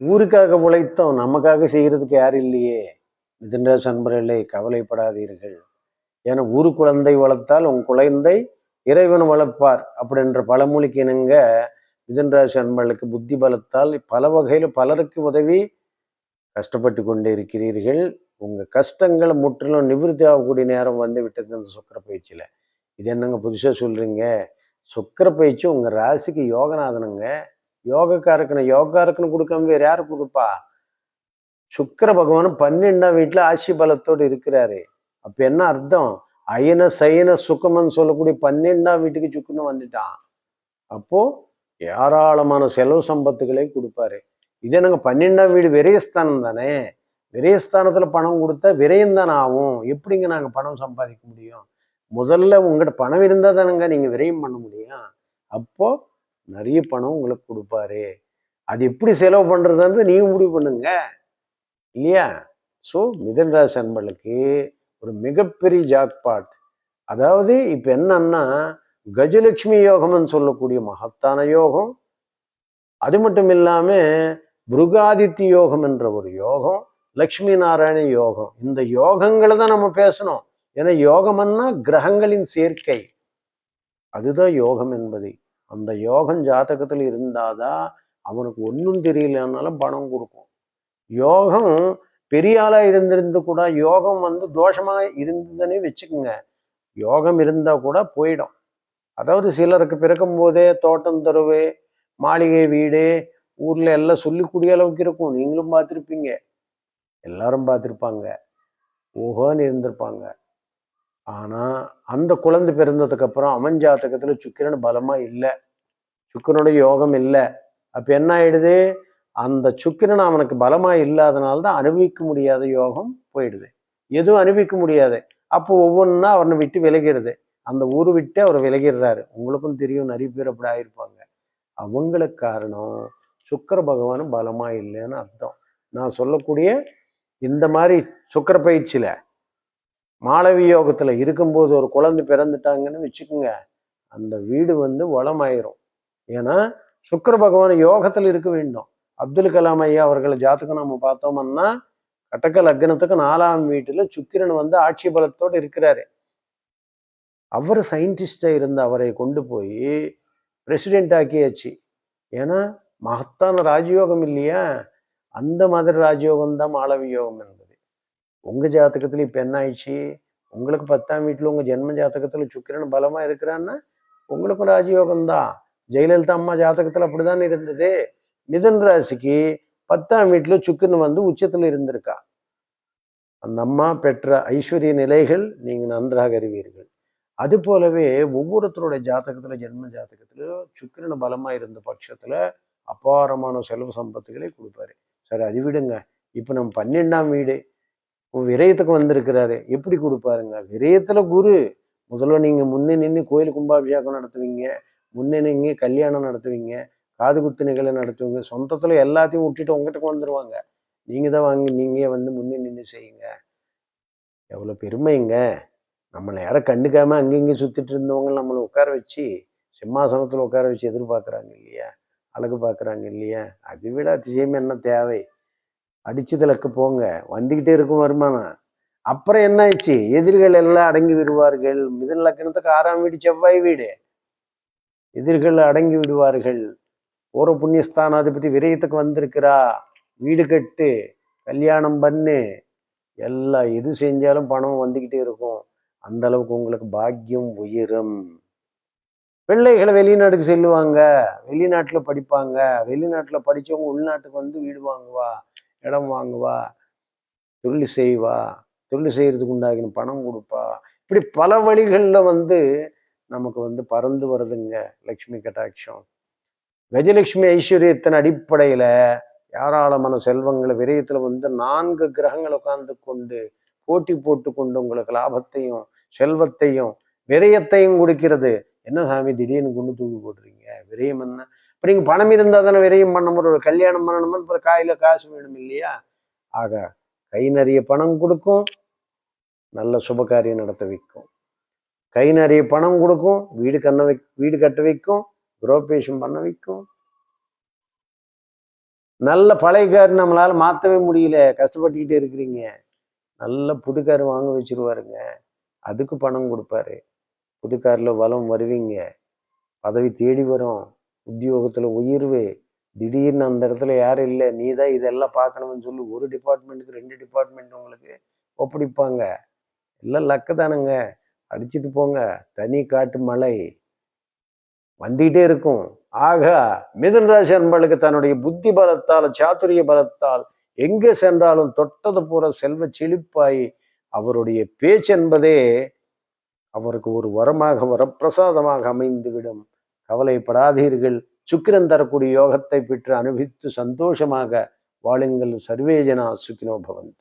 ஊருக்காக உழைத்தோம் நமக்காக செய்கிறதுக்கு யாரும் இல்லையே? மிதுனராசி அன்பர்களே கவலைப்படாதீர்கள். ஏன்னா ஊரு குழந்தை வளர்த்தால் உன் குழந்தை இறைவன் வளர்ப்பார் அப்படின்ற பழமொழிக்கு இணங்க மிதுனராசி அன்பர்களுக்கு புத்தி பலத்தால் பல வகையில் பலருக்கு உதவி கஷ்டப்பட்டு கொண்டே இருக்கிறீர்கள். உங்கள் கஷ்டங்கள் முற்றிலும் நிவிருத்தி ஆகக்கூடிய நேரம் வந்து விட்டது அந்த சுக்கர பயிற்சியில். இது என்னங்க புதுசாக சொல்கிறீங்க சுக்கர பயிற்சி உங்கள் ராசிக்கு யோகநாதனுங்க. யோகக்காரக்கனை யோகக்காரக்கனு கொடுக்காம வேற யாரு கொடுப்பா? சுக்கிர பகவான் பன்னெண்டாம் வீட்டுல ஆட்சி பலத்தோடு இருக்கிறாரு. அப்போ என்ன அர்த்தம்? அயன சயன சுக்கமன்னு சொல்லக்கூடிய பன்னெண்டாம் வீட்டுக்கு சுக்குன்னு வந்துட்டான். அப்போ ஏராளமான செலவு சம்பத்துகளை கொடுப்பாரு. இதே என்னங்க பன்னெண்டாம் வீடு விரயஸ்தானம் தானே? விரயஸ்தானத்தில் பணம் கொடுத்தா விரயம் தானே ஆகும்? எப்படிங்க நாங்க பணம் சம்பாதிக்க முடியும்? முதல்ல உங்ககிட்ட பணம் இருந்தா தானேங்க நீங்க விரயம் பண்ண முடியும். அப்போ நிறைய பணம் உங்களுக்கு கொடுப்பாரு. அது எப்படி செலவு பண்றதுன்னு நீங்க முடிவு பண்ணுங்க. இல்லையா? ஸோ மிதன்ராசி அன்பளுக்கு ஒரு மிகப்பெரிய ஜாக்பாட் அதாவது இப்போ என்னன்னா கஜலட்சுமி யோகம்னு சொல்லக்கூடிய மகத்தான யோகம். அது மட்டும் இல்லாமல் புருகாதித்ய யோகம் என்ற ஒரு யோகம் லக்ஷ்மி நாராயண யோகம். இந்த யோகங்களை தான் நம்ம பேசணும். ஏன்னா யோகம்னா கிரகங்களின் சேர்க்கை. அதுதான் யோகம் என்பது. அந்த யோகம் ஜாதகத்தில் இருந்தாதான் அவனுக்கு ஒன்றும் தெரியலனாலும் பணம் கொடுக்கும். யோகம் பெரிய ஆளாக இருந்திருந்து கூட யோகம் வந்து தோஷமாக இருந்ததுன்னே வச்சுக்கோங்க. யோகம் இருந்தால் கூட போயிடும். அதாவது சிலருக்கு பிறக்கும் போதே தோட்டம் தருவு மாளிகை வீடு ஊரில் எல்லாம் சொல்லிக்கூடிய அளவுக்கு இருக்கும். நீங்களும் பார்த்துருப்பீங்க. எல்லாரும் பார்த்துருப்பாங்க. ஓஹோன்னு இருந்திருப்பாங்க. ஆனால் அந்த குழந்தை பிறந்ததுக்கப்புறம் அவன் ஜாதகத்துல சுக்கிரன் பலமாக இல்லை. சுக்கிரனோட யோகம் இல்லை. அப்போ என்ன ஆயிடுது? அந்த சுக்கிரன் அவனுக்கு பலமாக இல்லாதனால தான் அனுபவிக்க முடியாத யோகம் போயிடுது. எதுவும் அனுபவிக்க முடியாது. அப்போ ஒவ்வொன்றா அவனை விட்டு விலகிறது. அந்த ஊர் விட்டு அவர் விலகிடுறாரு. உங்களுக்கும் தெரியும் நிறைய பேர் அப்படி ஆயிருப்பாங்க. அவங்களுக்கு காரணம் சுக்கிர பகவான் பலமாக இல்லைன்னு அர்த்தம். நான் சொல்லக்கூடிய இந்த மாதிரி சுக்கிர பயிற்சியில் மாளவி யோகத்துல இருக்கும்போது ஒரு குழந்தை பிறந்துட்டாங்கன்னு வச்சுக்கோங்க அந்த வீடு வந்து வளமாயிரும். ஏன்னா சுக்கர பகவான் யோகத்துல இருக்க வேண்டும். அப்துல் கலாம் ஐயா அவர்கள் ஜாத்துக்கு நம்ம பார்த்தோம்னா கட்டக்க லக்னத்துக்கு நாலாம் வீட்டுல சுக்கிரன் வந்து ஆட்சி பலத்தோடு இருக்கிறாரு. அவர் சயின்டிஸ்டாக இருந்த அவரை கொண்டு போய் பிரசிடென்ட் ஆக்கியாச்சு. ஏன்னா மகத்தான ராஜயோகம் இல்லையா? அந்த மாதிரி ராஜயோகம் தான் மாளவி யோகம் உங்கள் ஜாதகத்தில் இப்போ என்ன ஆயிடுச்சு? உங்களுக்கு பத்தாம் வீட்டில் உங்க ஜென்ம ஜாதகத்துல சுக்கிரன் பலமா இருக்கிறான்னா உங்களுக்கும் ராஜயோகம் தான். ஜெயலலிதா அம்மா ஜாதகத்தில் அப்படிதான் இருந்தது. மிதன் ராசிக்கு பத்தாம் வீட்டில் சுக்கிரன் வந்து உச்சத்துல இருந்திருக்கா. அந்த அம்மா பெற்ற ஐஸ்வர்ய நிலைகள் நீங்கள் நன்றாக அறிவீர்கள். அது போலவே ஒவ்வொருத்தருடைய ஜாதகத்துல ஜென்ம ஜாதகத்துல சுக்கிரன் பலமா இருந்த பட்சத்துல அபாரமான செலவு சம்பத்துகளை கொடுப்பாரு. சரி அது விடுங்க. இப்போ நம்ம பன்னெண்டாம் வீடு. விரயத்துக்கு வந்திருக்கிறாரு. எப்படி கொடுப்பாருங்க? விரயத்துல குரு. முதல்ல நீங்க முன்னே நின்று கோயில் கும்பாபிஷேகம் நடத்துவீங்க. முன்னே நீங்க கல்யாணம் நடத்துவீங்க. காது குத்து நிகழ்ச்சி நடத்துவீங்க. சொந்தத்துல எல்லாத்தையும் விட்டுட்டு உங்ககிட்ட வந்துருவாங்க. நீங்க தான் வாங்கி நீங்க வந்து முன்னே நின்று செய்யுங்க. எவ்வளவு பெருமைங்க. நம்மளை யாரும் கண்டுக்காம அங்கங்க சுத்திட்டு இருந்தவங்க நம்மளை உட்கார வச்சு சிம்மாசனத்துல உட்கார வச்சு எதிர்பார்க்குறாங்க இல்லையா? அழகு பார்க்குறாங்க இல்லையா? அதை விட அதிசயம் என்ன தேவை? அடிச்சதுலக்கு போங்க. வந்துகிட்டே இருக்கும் வருமானம். அப்புறம் என்ன ஆயிடுச்சு எதிரிகள் எல்லாம் அடங்கி விடுவார்கள். மிதன் லக்கணத்துக்கு ஆறாம் வீடு செவ்வாய் வீடு. எதிரிகள் அடங்கி விடுவார்கள். பூர்வ புண்ணியஸ்தானாதிபதி விரயத்துக்கு வந்திருக்கிறா. வீடு கட்டு கல்யாணம் பண்ணு. எல்லாம் எது செஞ்சாலும் பணம் வந்துக்கிட்டே இருக்கும். அந்த அளவுக்கு உங்களுக்கு பாக்கியம் உயரும். பிள்ளைகளை வெளிநாட்டுக்கு செல்லுவாங்க. வெளிநாட்டில் படிப்பாங்க. வெளிநாட்டில் படிச்சவங்க உள்நாட்டுக்கு வந்து வீடு வாங்குவா. இடம் வாங்குவா தொழில் செய்வா தொழில் செய்யறதுக்கு உண்டாகின பணம் கொடுப்பா. இப்படி பல வழிகளில் வந்து நமக்கு வந்து பறந்து வருதுங்க லக்ஷ்மி கட்டாட்சம். கஜலட்சுமி ஐஸ்வர்யத்தின் அடிப்படையில ஏராளமான செல்வங்களை விரயத்துல வந்து நான்கு கிரகங்கள் உட்கார்ந்து கொண்டு போட்டி போட்டு கொண்டு உங்களுக்கு லாபத்தையும் செல்வத்தையும் விரயத்தையும் கொடுக்கிறது. என்ன சாமி திடீர்னு கொண்டு தூக்கி போடுறீங்க விரயம் என்ன? இப்போ நீங்கள் பணம் இருந்தா தானே விரையும் பண்ண முடியும். ஒரு கல்யாணம் பண்ணணும்னு அப்புறம் காயில் காசு வேணும் இல்லையா? ஆக கை நிறைய பணம் கொடுக்கும். நல்ல சுபகாரியம் நடத்த வைக்கும். கை நிறைய பணம் கொடுக்கும். வீடு கண்ண வை வீடு கட்ட வைக்கும். குரோபேஷன் பண்ண வைக்கும். நல்ல பழைய கார் நம்மளால மாற்றவே முடியல. கஷ்டப்பட்டுக்கிட்டே இருக்கிறீங்க. நல்ல புது கார் வாங்க வச்சிருவாருங்க. அதுக்கு பணம் கொடுப்பாரு. புது காரில் வளம் வருவீங்க. பதவி தேடி வரும். உத்தியோகத்தில் உயர்வு. திடீர்னு அந்த இடத்துல யாரும் இல்லை நீ தான் இதெல்லாம் பார்க்கணும்னு சொல்லி ஒரு டிபார்ட்மெண்ட்டுக்கு ரெண்டு டிபார்ட்மெண்ட் உங்களுக்கு ஒப்படைப்பாங்க. எல்லாம் லக்கு தானுங்க. அடிச்சுட்டு போங்க. தனி காட்டு மழை வந்துகிட்டே இருக்கும். ஆக மிதுன ராசி தன்னுடைய புத்தி பலத்தால் சாத்துரிய பலத்தால் எங்கே சென்றாலும் தொட்டது பூரா செல்வ செழிப்பாய் அவருடைய பேச்சு என்பதே அவருக்கு ஒரு வரமாக வரப்பிரசாதமாக அமைந்துவிடும். கவலைப்படாதீர்கள். சுக்கிரன் தரக்கூடிய யோகத்தை பெற்று அனுபவித்து சந்தோஷமாக வாழுங்கள். சர்வேஜனா சுக்கினோ பவந்தி.